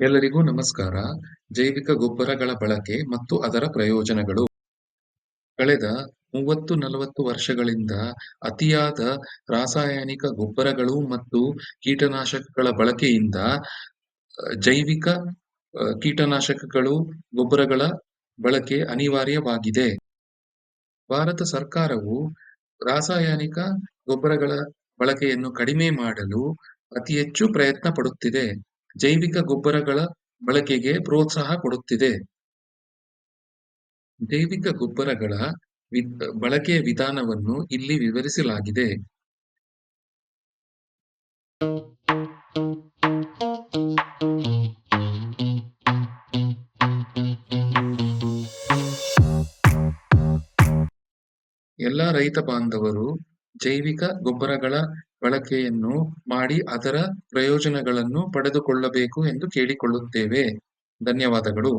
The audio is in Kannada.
ಎಲ್ಲರಿಗೂ ನಮಸ್ಕಾರ. ಜೈವಿಕ ಗೊಬ್ಬರಗಳ ಬಳಕೆ ಮತ್ತು ಅದರ ಪ್ರಯೋಜನಗಳು. ಕಳೆದ ಮೂವತ್ತು ನಲವತ್ತು ವರ್ಷಗಳಿಂದ ಅತಿಯಾದ ರಾಸಾಯನಿಕ ಗೊಬ್ಬರಗಳು ಮತ್ತು ಕೀಟನಾಶಕಗಳ ಬಳಕೆಯಿಂದ ಜೈವಿಕ ಕೀಟನಾಶಕಗಳು ಗೊಬ್ಬರಗಳ ಬಳಕೆ ಅನಿವಾರ್ಯವಾಗಿದೆ. ಭಾರತ ಸರ್ಕಾರವು ರಾಸಾಯನಿಕ ಗೊಬ್ಬರಗಳ ಬಳಕೆಯನ್ನು ಕಡಿಮೆ ಮಾಡಲು ಅತಿ ಹೆಚ್ಚು ಪ್ರಯತ್ನ ಪಡುತ್ತಿದೆ. ಜೈವಿಕ ಗೊಬ್ಬರಗಳ ಬಳಕೆಗೆ ಪ್ರೋತ್ಸಾಹ ಕೊಡುತ್ತಿದೆ. ಜೈವಿಕ ಗೊಬ್ಬರಗಳ ಬಳಕೆಯ ವಿಧಾನವನ್ನು ಇಲ್ಲಿ ವಿವರಿಸಲಾಗಿದೆ. ಎಲ್ಲ ರೈತ ಬಾಂಧವರು ಜೈವಿಕ ಗೊಬ್ಬರಗಳ ಬಳಕೆಯನ್ನು ಮಾಡಿ ಅದರ ಪ್ರಯೋಜನಗಳನ್ನು ಪಡೆದುಕೊಳ್ಳಬೇಕು ಎಂದು ಕೇಳಿಕೊಳ್ಳುತ್ತೇವೆ. ಧನ್ಯವಾದಗಳು.